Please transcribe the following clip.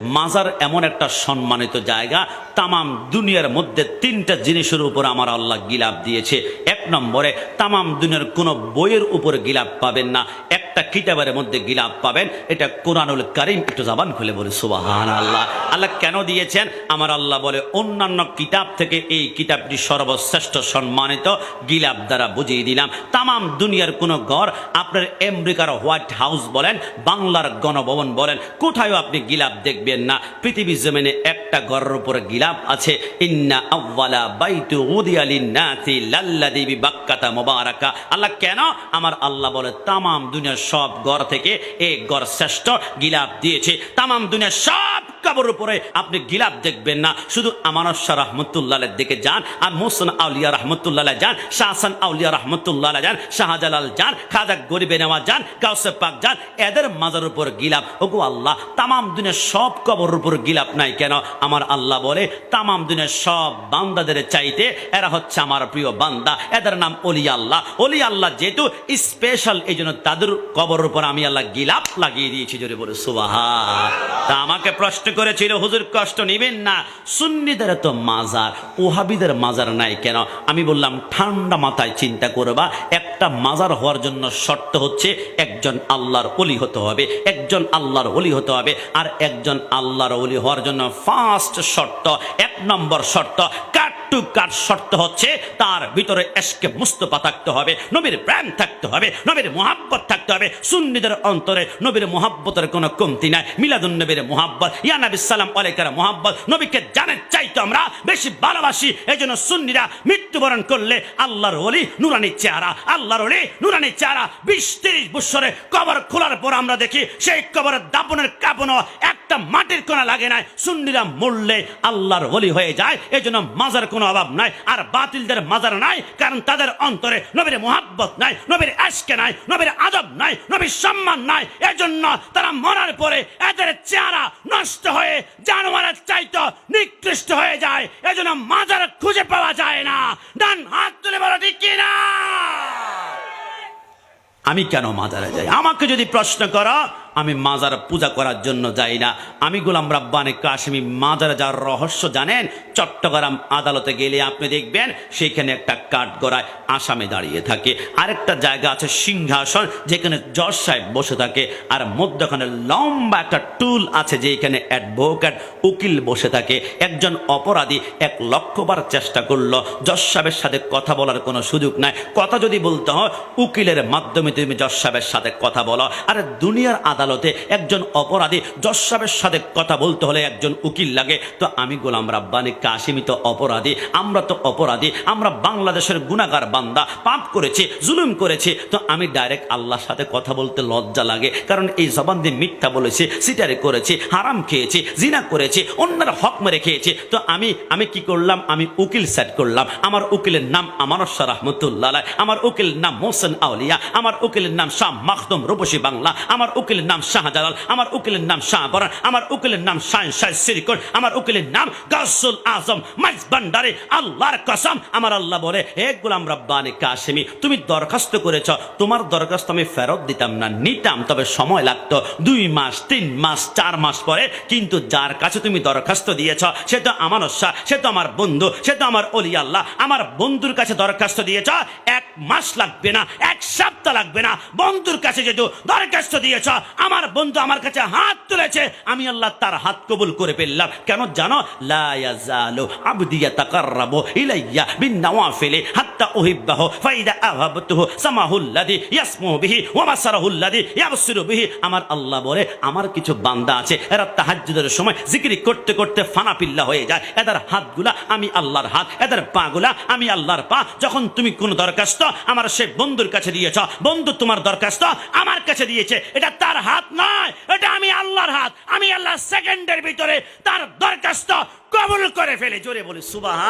মাজার এমন একটা সম্মানিত জায়গা, তামাম দুনিয়ার মধ্যে তিনটা জিনিসের উপর আমার আল্লাহ গিলাপ দিয়েছে। এক নম্বরে, তামাম দুনিয়ার কোনো বইয়ের উপর গিলাপ পাবেন না, একটা কিতাবের মধ্যে গিলাপ পাবেন। এটা কোরআনুল করিম, একটু জবান খুলে বলে সুবাহান আল্লাহ আল্লাহ কেন দিয়েছেন? আমার আল্লাহ বলে, অন্যান্য কিতাব থেকে এই কিতাবটি সর্বশ্রেষ্ঠ সম্মানিত গিলাপ দ্বারা বুঝিয়ে দিলাম। তামাম দুনিয়ার কোনো ঘর, আপনার আমেরিকার হোয়াইট হাউস বলেন, বাংলার গণভবন বলেন, কোথায়ও আপনি গিলাপ দেখবেন না, পৃথিবীর জমিনে একটা ঘরের উপর গিলাপ আছে। ইন্না আউ্বালা বাইতু উদিয়া লাল্লা লাল্লাযী বাক্কাতা মুবারাকা। আল্লাহ কেন? আমার আল্লাহ বলে, তামাম দুনিয়ার সব ঘর থেকে এই ঘর শ্রেষ্ঠ গিলাপ দিয়েছে। তামাম দুনিয়ার সব কবর উপরে আপনি গিলাপ দেখবেন না। শুধু দিকে যান আর আউলিয়া রহমতুল্লাহ যান শাহসান আউলিয়া রহমতুল্লাহ যান, শাহজালাল যান, খাজা গরিবে নেওয়া যান, কাউসে পাক যান, এদের মাজার উপর গিলাপ। ওগো আল্লাহ, তামাম দিনের সব কবর উপর গিলাপ নাই কেন? আমার আল্লাহ বলে, তামাম দিনের সব বান্দাদের চাইতে এরা হচ্ছে আমার প্রিয় বান্দা। এদের নাম অলি আল্লাহ। অলি আল্লাহ যেহেতু স্পেশাল এই জন্য তাদের কবর উপর আমি আল্লাহ গিলাপ লাগিয়ে দিয়েছি, জোরে বলে সুবাহা তা আমাকে প্রশ্ন করেছিল, হুজুর কষ্ট নিবেন না। সুন্নিদের তো মাজার, ওহাবিদের মাজার নাই কেন? আমি বললাম, ঠান্ডা মাথায় চিন্তা করবা, একটা মাজার হওয়ার জন্য শর্ত হচ্ছে একজন আল্লাহর অলি হতে হবে, একজন আল্লাহর অলি হতে হবে, আর একজন আল্লাহর অলি হওয়ার জন্য ফার্স্ট শর্ত, এক নম্বর শর্ত কাট টু কাট শর্ত হচ্ছে, তার ভিতরে এসকে মুস্তফা থাকতে হবে, নবীর প্রেম থাকতে হবে, নবীর মোহাব্বত থাকতে হবে, সুন্নিদের অন্তরে নবীর মোহাব্বতের কোনো কমতি নাই মিলাদুন নবীর মোহাব্বত সালাম আলাইকার মোহাব্বত, নবীকে জানের চাইতো আমরা, বেশি ভালোবাসি এই জন্য সুন্নিরা মৃত্যুবরণ করলে আল্লাহর ওলি নুরানি চেহারা, আল্লাহর ওলি নুরানি চেহারা, বিশ তিরিশ বৎসরে কবর খোলার পর আমরা দেখি, সেই কবরের দাপনের কাপনও একটা মাটির কোনা লাগে নাই। সুন্নিরা মরলে আল্লাহর ওলি হয়ে যায় এই জন্য মাজার কোনো অভাব নাই আর বাতিলদের মাজার নাই কারণ তাদের অন্তরে নবীর মোহাব্বত নাই নবীর আজকে নাই নবীর আদব নাই নবীর সম্মান নাই এজন্য তারা মরার পরে এদের চেহারা নষ্ট হয়ে জানোয়ারের চাইতো নিকৃষ্ট হয়ে যায় এজন্য মাজার খুঁজে পাওয়া যায় না। ডান হাত তুলে বলো ঠিক কিনা আমি কেন মাজারে যাই? আমাকে যদি প্রশ্ন করো আমি মাজার পূজা করার জন্য যাই না। আমি গোলাম রাব্বানে কাশ্মী মাজারে যাওয়ার রহস্য জানেন, চট্টগ্রাম আদালতে গেলে আপনি দেখবেন সেখানে একটা কাঠ গড়ায় আসামে দাঁড়িয়ে থাকে। আরেকটা জায়গা আছে সিংহাসন, যেখানে জজ সাহেব বসে থাকে, আর মধ্যখানে লম্বা একটা টুল আছে যেখানে অ্যাডভোকেট, উকিল বসে থাকে। একজন অপরাধী এক লক্ষবার চেষ্টা করল, জজ সাহেবের সাথে কথা বলার কোনো সুযোগ নাই। কথা যদি বলতে হয়, উকিলের মাধ্যমে তুমি জজ সাহেবের সাথে কথা বলো। আর দুনিয়ার একজন অপরাধী জজ সাথে কথা বলতে হলে একজন উকিল লাগে। তো আমি গোলাম রাব্বানি কাশিমি তো অপরাধী, আমরা তো অপরাধী, আমরা বাংলাদেশের গুণাগার বান্দা, পাপ করেছি, জুলুম করেছি। তো আমি ডাইরেক্ট আল্লাহর সাথে কথা বলতে লজ্জা লাগে, কারণ এই জবান দিয়ে মিথ্যা বলেছি, সিটারি করেছি, হারাম খেয়েছি, জিনা করেছি, অন্যের হক মেরে খেয়েছি। তো আমি আমি কি করলাম? আমি উকিল সেট করলাম। আমার উকিলের নাম আমানত শাহ রহমতুল্লাহ আমার উকিলের নাম মোহসেন আউলিয়া, আমার উকিলের নাম শাহ মাখদুম রূপসী বাংলা, আমার উকিলের নাম শাহজালাল, আমার উকিলের নাম শাহ বরান আমার উকিলের নাম শাহ শাহ সিরিকর আমার উকিলের নাম গাসুল আজম, মাইজ ভান্ডারে, আল্লাহর কসম। আমার আল্লাহ বলে, হে গোলাম রব্বানি কাশেমি তুমি দরখাস্ত করেছ, তোমার দরখাস্ত আমি ফেরত দিতাম না, নিতাম, তবে সময় লাগতো। দুই মাস, তিন মাস, চার মাস পরে, কিন্তু যার কাছে তুমি দরখাস্ত দিয়েছ, সে তো আমার শাহ সে তো আমার বন্ধু, সে তো আমার অলি আল্লাহ। আমার বন্ধুর কাছে দরখাস্ত দিয়েছ, এক মাস লাগবে না, এক সপ্তাহ লাগবে না। বন্ধুর কাছে যেহেতু দরখাস্ত দিয়েছ, আমার বন্ধু আমার কাছে হাত তুলেছে, আমি আল্লাহ তার হাত কবুল করে ফেললাম। কেন জানো? আমার আল্লাহ বলে, আমার কিছু বান্দা আছে, এরা তাহাজ্জুদের সময় জিকির করতে করতে ফানা পিল্লা হয়ে যায়। এদের হাতগুলা আমি আল্লাহর হাত, এদের পাগুলা আমি আল্লাহর পা। যখন তুমি কোন দরখাস্ত আমার সে বন্ধুর কাছে দিয়েছ বন্ধু তোমার দরখাস্ত আমার কাছে দিয়েছে। এটা তার হাত নয়, এটা আমি আল্লাহর হাত। আমি আল্লাহ সেকেন্ডের ভিতরে তার দরখাস্ত কবুল করে ফেলে জোরে বলি সুবাহ